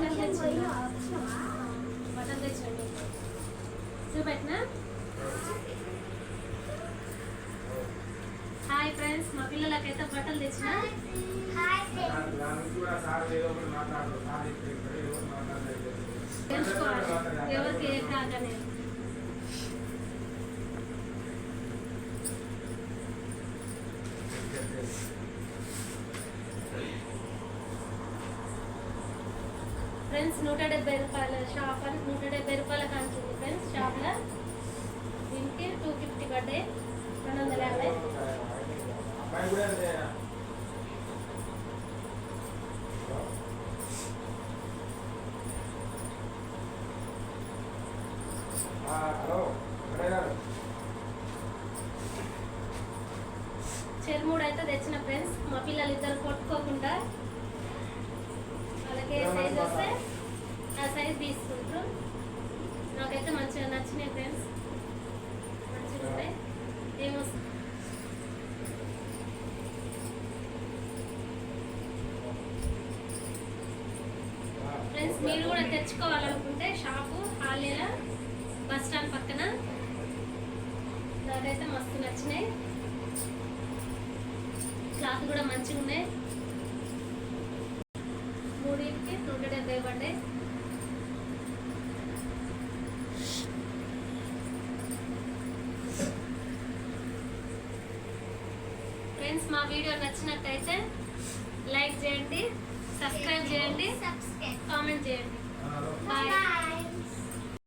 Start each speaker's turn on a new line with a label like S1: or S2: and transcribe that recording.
S1: తెచ్చిండు బట్టలు తెచ్చండి చూపెట్టినా? హాయ్ ఫ్రెండ్స్ మా పిల్లలకైతే బట్టలు తెచ్చిన? తెలుసుకోవాలి. ఎవరికి ఏ కాక ఫ్రెండ్స్ నూట డెబ్బై రూపాయల షాప్ అని నూట డెబ్బై రూపాయలకు అంటుంది ఫ్రెండ్స్ షాప్లో దీనికి టూ ఫిఫ్టీ పడ్డాయి రెండు వందల యాభై చెరుమూడు అయితే తెచ్చిన ఫ్రెండ్స్ మా పిల్లలు ఇద్దరు కొట్టుకోకుండా వాళ్ళకి ఏ సైజ్ వస్తే ఆ సైజ్ తీసుకుంటారు నాకైతే మంచిగా నచ్చినాయి ఫ్రెండ్స్ మంచిగా ఉంటాయి ఏమొస్తుంది ఫ్రెండ్స్ మీరు కూడా తెచ్చుకోవాలనుకుంటే షాపు హాలీలా బస్ స్టాండ్ పక్కన. నాకైతే మస్తు నచ్చినాయి. క్లాత్ కూడా మంచిగా ఉన్నాయి. మూడింటికి నూట డెబ్బై పడ్డాయి. ఫ్రెండ్స్ మా వీడియో నచ్చినట్టయితే లైక్ చేయండి సబ్స్క్రైబ్ చేయండి.
S2: సబ్స్క్రైబ్ 见，
S1: 拜。
S3: 拜。